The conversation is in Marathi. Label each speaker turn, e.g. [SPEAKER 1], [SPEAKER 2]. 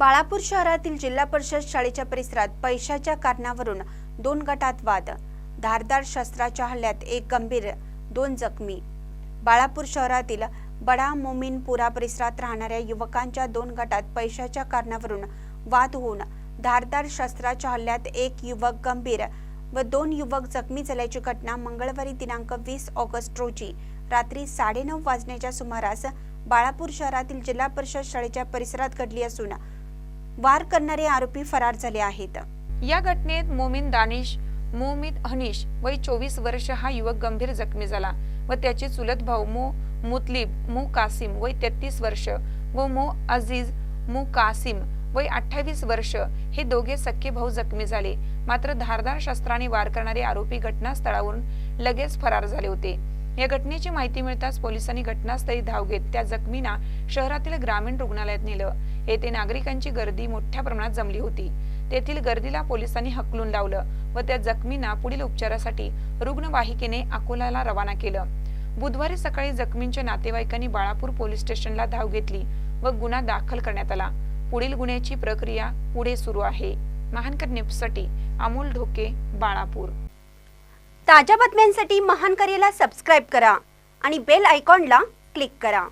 [SPEAKER 1] बाळापूर शहरातील जिल्हा परिषद शाळेच्या परिसरात पैशाच्या कारणावरून दोन गटात वाद. धारदार शस्त्राच्या हल्ल्यात एक गंभीर दोन जखमी. बाळापूर शहरातील बडा मोमीनपुरा परिसरात राहणाऱ्या युवकांच्या दोन गटात पैशाच्या कारणावरून वाद होऊन धारदार शस्त्राच्या हल्ल्यात एक युवक गंभीर व दोन युवक जखमी झाल्याची घटना मंगळवारी दिनांक वीस ऑगस्ट रोजी रात्री साडेनऊ वाजण्याच्या सुमारास बाळापूर शहरातील जिल्हा परिषद शाळेच्या परिसरात घडली असून वार करणारे आरोपी फरार झाले आहेत.
[SPEAKER 2] या घटनेत मोमिन दानिश मोमित हनीश वय चोवीस वर्ष हा युवक गंभीर जखमी झाला व त्याचे चुलत भाऊ मो मुतलिब मो कासिम वय तेहतीस वर्ष व मो अझीज मो कासिम वय अठ्ठावीस वर्ष हे दोघे सख्खे भाऊ जखमी झाले. मात्र धारदार शस्त्राने वार करणारे आरोपी घटनास्थळावरून लगेच फरार झाले होते. या घटनेची माहिती मिळताच पोलिसांनी घटनास्थळी धाव घेत त्या जखमींना शहरातील ग्रामीण रुग्णालयात नेलं. येथे नागरिकांची गर्दी मोठ्या प्रमाणात जमली होती. तेथील गर्दीला पोलिसांनी हकलून लावलं व त्या जखमींना पुढील उपचारासाठी रुग्णवाहिकेने अकोल्याला रवाना केलं. बुधवारी सकाळी जखमींच्या नातेवाईकांनी बाळापूर पोलीस स्टेशनला धाव घेतली व गुन्हा दाखल करण्यात आला. पुढील गुन्ह्याची प्रक्रिया पुढे सुरू आहे. महानकर न्यूजसाठी अमोल ढोके बाळापूर.
[SPEAKER 1] ताज्या बातम्यांसाठी महानकरेला सबस्क्राईब करा आणि बेल आयकॉनला क्लिक करा.